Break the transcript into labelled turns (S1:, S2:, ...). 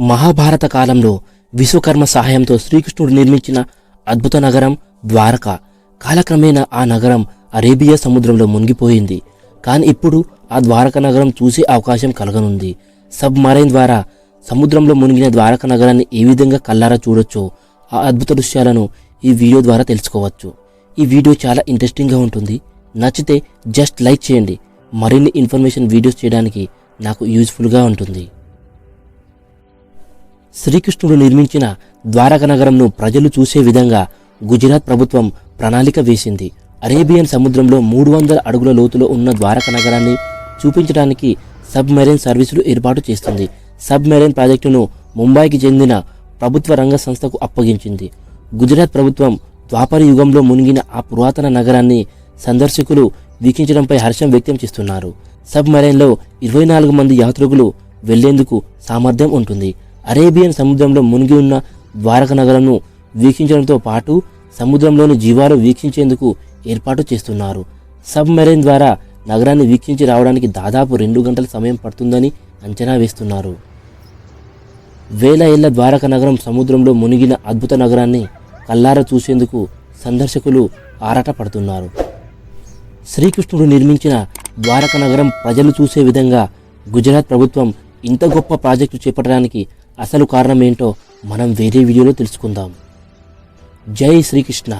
S1: మహాభారత కాలంలో విశ్వకర్మ సహాయంతో శ్రీకృష్ణుడు నిర్మించిన అద్భుత నగరం ద్వారక. కాలక్రమేణా ఆ నగరం అరేబియా సముద్రంలో మునిగిపోయింది. కానీ ఇప్పుడు ఆ ద్వారక నగరం చూసే అవకాశం కలగనుంది. సబ్ మరైన్ ద్వారా సముద్రంలో మునిగిన ద్వారక నగరాన్ని ఏ విధంగా కల్లారా చూడొచ్చో ఆ అద్భుత దృశ్యాలను ఈ వీడియో ద్వారా తెలుసుకోవచ్చు. ఈ వీడియో చాలా ఇంట్రెస్టింగ్గా ఉంటుంది. నచ్చితే జస్ట్ లైక్ చేయండి. మరిన్ని ఇన్ఫర్మేషన్ వీడియోస్ చేయడానికి నాకు యూజ్ఫుల్గా ఉంటుంది. శ్రీకృష్ణుడు నిర్మించిన ద్వారక నగరంను ప్రజలు చూసే విధంగా గుజరాత్ ప్రభుత్వం ప్రణాళిక వేసింది. అరేబియన్ సముద్రంలో మూడు వందల అడుగుల లోతులో ఉన్న ద్వారక నగరాన్ని చూపించడానికి సబ్మెరైన్ సర్వీసులు ఏర్పాటు చేస్తుంది. సబ్మెరైన్ ప్రాజెక్టును ముంబైకి చెందిన ప్రభుత్వ రంగ సంస్థకు అప్పగించింది. గుజరాత్ ప్రభుత్వం ద్వాపర యుగంలో మునిగిన ఆ పురాతన నగరాన్ని సందర్శకులు వీక్షించడంపై హర్షం వ్యక్తం చేస్తున్నారు. సబ్మెరైన్లో ఇరవై నాలుగు మంది యాత్రికులు వెళ్ళేందుకు సామర్థ్యం ఉంటుంది. అరేబియన్ సముద్రంలో మునిగి ఉన్న ద్వారక నగరంను వీక్షించడంతో పాటు సముద్రంలోని జీవాలు వీక్షించేందుకు ఏర్పాటు చేస్తున్నారు. సబ్మెరైన్ ద్వారా నగరాన్ని వీక్షించి రావడానికి దాదాపు రెండు గంటల సమయం పడుతుందని అంచనా వేస్తున్నారు. వేల ఏళ్ళ ద్వారక నగరం సముద్రంలో మునిగిన అద్భుత నగరాన్ని కల్లారా చూసేందుకు సందర్శకులు ఆరాట పడుతున్నారు శ్రీకృష్ణుడు నిర్మించిన ద్వారక నగరం ప్రజలు చూసే విధంగా గుజరాత్ ప్రభుత్వం ఇంత గొప్ప ప్రాజెక్టు చేపట్టడానికి అసలు కారణం ఏంటో మనం వేరే వీడియోలో తెలుసుకుందాం. జై శ్రీకృష్ణ.